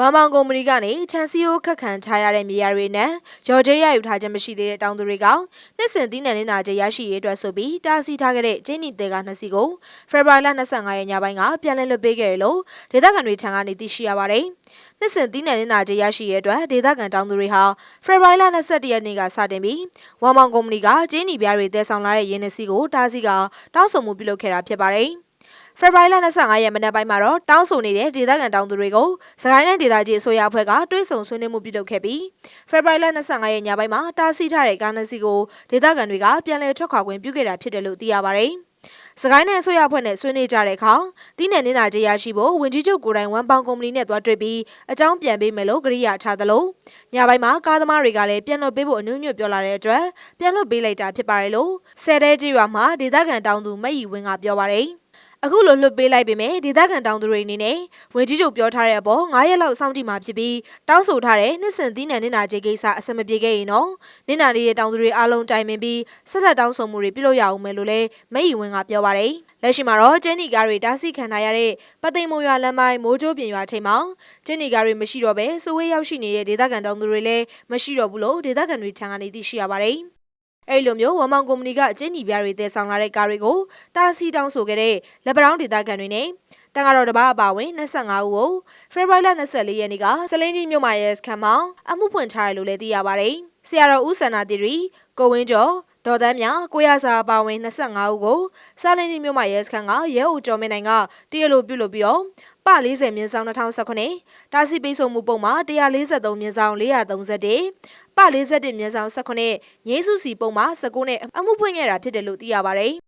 ဝမ်မောင်ကုမ္ပဏီကနေချန်စီယိုခက်ခံထားရတဲ့မြေယာတွေနဲ့ရော်ကျေးရယူထားခြင်းမရှိသေးတဲ့တောင်သူတွေကနှစ်စဉ်သီးနှံနေနာကျရရှိရေးအတွက်ဆိုပြီးတားဆီးထားခဲ့တဲ့ကျင်းနီတဲကနှစ်စီကိုဖေဖော်ဝါရီလ25ရက်ညပိုင်းကပြန်လည်လွှတ်ပေးခဲ့ရလို့ဒေသခံတွေထံကနေသိရှိရပါတယ်။နှစ်စဉ်သီးနှံနေနာကျရရှိရေးအတွက်ဒေသခံတောင်သူတွေဟာဖေဖော်ဝါရီလ22ရက်နေ့ကစတင်ပြီးဝမ်မောင်ကုမ္ပဏီကကျင်းနီပြားတွေတည်ဆောင်လာတဲ့ရင်းနှီးစီကိုတားဆီးကတောင်းဆိုမှုပြုလုပ်ခဲ့တာဖြစ်ပါတယ်။ ဖေဖော်ဝါရီလ25ရက်မနက်ပိုင်းမှာတော့တောင်းဆိုနေတဲ့ဒေသခံတောင်သူတွေကိုစကိုင်းတိုင်းဒေသကြီးအစိုးရအဖွဲ့ကတွဲဆုံဆွေးနွေးမှုပြုလုပ်ခဲ့ပြီးဖေဖော်ဝါရီလ25ရက်ညပိုင်းမှာတားဆီးထားတဲ့ကားနစီကိုဒေသခံတွေကပြန်လည်ထွက်ခွာခွင့်ပြုခဲ့တာဖြစ်တယ်လို့သိရပါတယ်။စကိုင်းနယ်အစိုးရအဖွဲ့နဲ့ဆွေးနွေးကြတဲ့အခါတီးနယ်နေနာကြေးရရှိဖို့ဝင်ကြီးချုပ်ကိုယ်တိုင်ဝန်ပေါင်ကုမ္ပဏီနဲ့တွားတွေ့ပြီးအကြောင်းပြန်ပေးမယ်လို့ကြေညာထားသလိုညပိုင်းမှာကားသမားတွေကလည်းပြန်လွှတ်ပေးဖို့အနည်းငယ်ပြောလာတဲ့အတွက်ပြန်လွှတ်ပေးလိုက်တာဖြစ်ပါတယ်လို့ဆယ်တဲကြီးရွာမှာဒေသခံတောင်သူမက်ရီဝင်းကပြောပါတယ်။ အခုလိုလွတ်ပေးလိုက်ပေမဲ့ဒေသခံတောင်သူတွေအနေနဲ့ဝင်ကြီးချုပ်ပြောထားတဲ့အပေါ်9ရက်လောက်စောင့်ကြည့်မှာဖြစ်ပြီးတောင်းဆိုထားတဲ့နှစ်စင်သီးနှံနင်နာကြေးကိစ္စအဆင်မပြေခဲ့ရင်တော့နင်နာလေးရဲ့တောင်သူတွေအားလုံးတိုင်ပင်ပြီးဆက်လက်တောင်းဆိုမှုတွေပြုလုပ်ရအောင်မယ်လို့လည်းမိတ်ရီဝင်းကပြောပါတယ်လက်ရှိမှာတော့ကျင်းနီကားတွေတားဆီးခံထားရတဲ့ပသိမ်မုံရွာလမ်းပိုင်းမိုးကြိုးပြင်ရွာထိပ်မှာကျင်းနီကားတွေမရှိတော့ဘဲစိုးဝေးရောက်ရှိနေတဲ့ဒေသခံတောင်သူတွေလည်းမရှိတော့ဘူးလို့ဒေသခံတွေထံကနေသိရှိရပါတယ် အဲ့လိုမျိုးဝမ်မောင်ကုမ္ပဏီကအကျဉ်းညီပြားတွေတည်ဆောင်လာတဲ့ကားတွေကိုတားဆီးတောင်းဆိုခဲ့တဲ့လက်ပတောင်းဒေသခံတွေနဲ့တန်ဃာတော်တစ်ပါးအပါအဝင်25ဦးကိုဖေဖော်ဝါရီလ24ရက်နေ့ကစလင်းကြီးမြို့မှာရဲစခန်းမှာအမှုဖွင့်ထားတယ်လို့လည်းသိရပါတယ်။ဆရာတော်ဦးစန္ဒာတီရီကိုဝင်းကျော် ဒေါ်တန်းမြကိုရစာအပါဝင်25ဦးကိုစာလင်းကြီးမြို့မှာရဲစခန်းကရဲအုပ်ကျော်မင်းနိုင်ကတရလိုပြုတ်လို့ပြီးတော့ပ40မြင်းဆောင်2019တာစီပိတ်ဆို့မှုပုံမှာ143မြင်းဆောင်431ပ41မြင်းဆောင်18ငိမ့်စုစီပုံမှာ19နဲ့အမှုဖွင့်ခဲ့တာဖြစ်တယ်လို့သိရပါတယ်